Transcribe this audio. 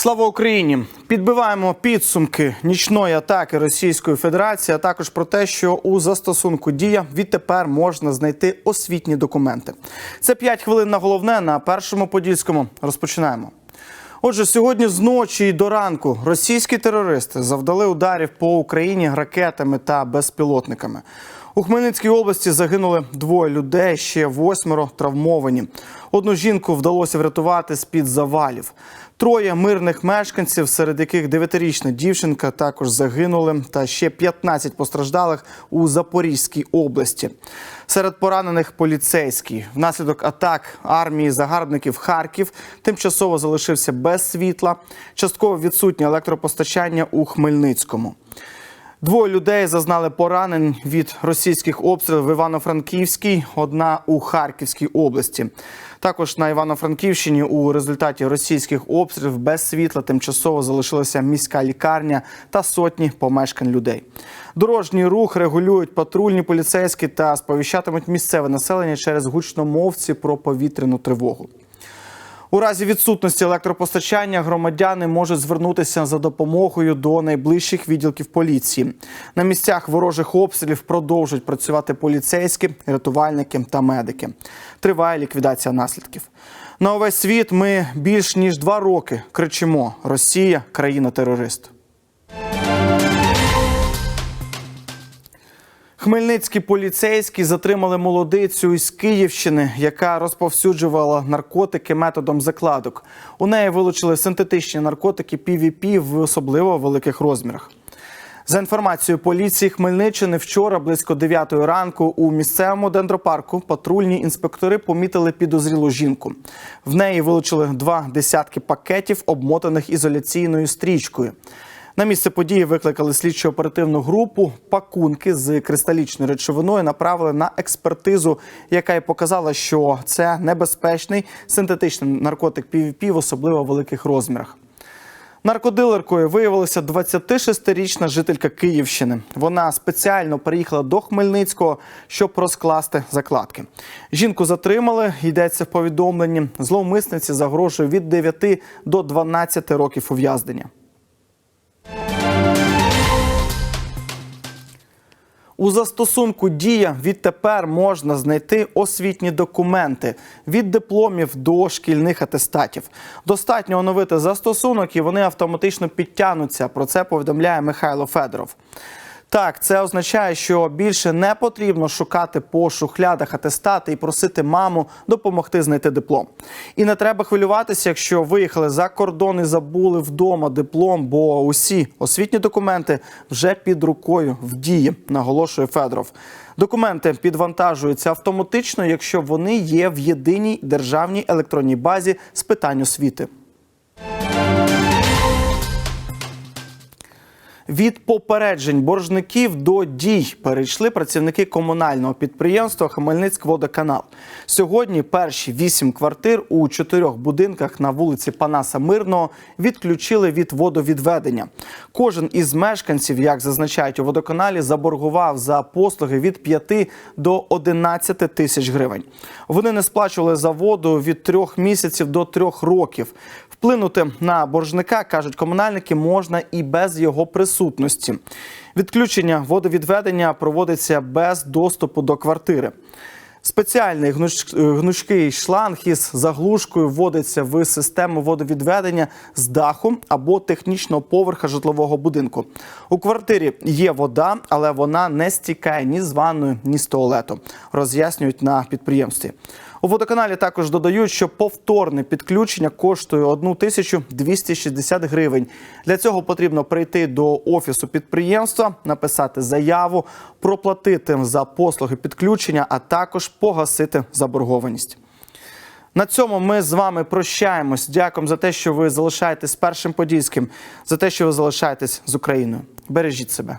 Слава Україні! Підбиваємо підсумки нічної атаки Російської Федерації, а також про те, що у застосунку дія відтепер можна знайти освітні документи. Це 5 хвилин на головне на першому подільському. Розпочинаємо. Отже, сьогодні з ночі і до ранку російські терористи завдали ударів по Україні ракетами та безпілотниками. У Хмельницькій області загинули двоє людей, ще восьмеро травмовані. Одну жінку вдалося врятувати з під завалів. Троє мирних мешканців, серед яких дев'ятирічна дівчинка, також загинули, та ще 15 постраждалих у Запорізькій області. Серед поранених поліцейський внаслідок атак армії загарбників Харків тимчасово залишився без світла. Частково відсутнє електропостачання у Хмельницькому. Двоє людей зазнали поранень від російських обстрілів в Івано-Франківській, одна у Харківській області. Також на Івано-Франківщині у результаті російських обстрілів без світла тимчасово залишилася міська лікарня та сотні помешкань людей. Дорожній рух регулюють патрульні поліцейські та сповіщатимуть місцеве населення через гучномовці про повітряну тривогу. У разі відсутності електропостачання громадяни можуть звернутися за допомогою до найближчих відділків поліції. На місцях ворожих обстрілів продовжують працювати поліцейські, рятувальники та медики. Триває ліквідація наслідків. На увесь світ ми більш ніж два роки кричимо: Росія країна-терорист. Хмельницькі поліцейські затримали молодицю із Київщини, яка розповсюджувала наркотики методом закладок. У неї вилучили синтетичні наркотики PVP в особливо великих розмірах. За інформацією поліції Хмельниччини, вчора близько 9 ранку у місцевому дендропарку патрульні інспектори помітили підозрілу жінку. В неї вилучили два десятки пакетів, обмотаних ізоляційною стрічкою. На місце події викликали слідчо-оперативну групу. Пакунки з кристалічною речовиною направили на експертизу, яка й показала, що це небезпечний синтетичний наркотик PVP в особливо великих розмірах. Наркодилеркою виявилася 26-річна жителька Київщини. Вона спеціально приїхала до Хмельницького, щоб розкласти закладки. Жінку затримали. Йдеться в повідомленні. Зловмисниці загрожує від 9 до 12 років ув'язнення. У застосунку Дія відтепер можна знайти освітні документи від дипломів до шкільних атестатів. Достатньо оновити застосунок і вони автоматично підтягнуться. Про це повідомляє Михайло Федоров. Так, це означає, що більше не потрібно шукати по шухлядах атестати і просити маму допомогти знайти диплом. І не треба хвилюватися, якщо виїхали за кордон і забули вдома диплом, бо усі освітні документи вже під рукою в дії, наголошує Федоров. Документи підвантажуються автоматично, якщо вони є в єдиній державній електронній базі з питань освіти. Від попереджень боржників до дій перейшли працівники комунального підприємства Хмельницькводоканал. Сьогодні перші вісім квартир у чотирьох будинках на вулиці Панаса Мирного відключили від водовідведення. Кожен із мешканців, як зазначають у водоканалі, заборгував за послуги від 5 до 11 тисяч гривень. Вони не сплачували за воду від трьох місяців до трьох років. Вплинути на боржника кажуть комунальники можна і без його присутності. Відключення водовідведення проводиться без доступу до квартири. Спеціальний гнучкий шланг із заглушкою вводиться в систему водовідведення з даху або технічного поверха житлового будинку. У квартирі є вода, але вона не стікає ні з ванною, ні з туалету. Роз'яснюють на підприємстві. У водоканалі також додають, що повторне підключення коштує 1260 гривень. Для цього потрібно прийти до офісу підприємства, написати заяву, проплатити за послуги підключення, а також погасити заборгованість. На цьому ми з вами прощаємось. Дякуємо за те, що ви залишаєтесь першим подільським, за те, що ви залишаєтесь з Україною. Бережіть себе.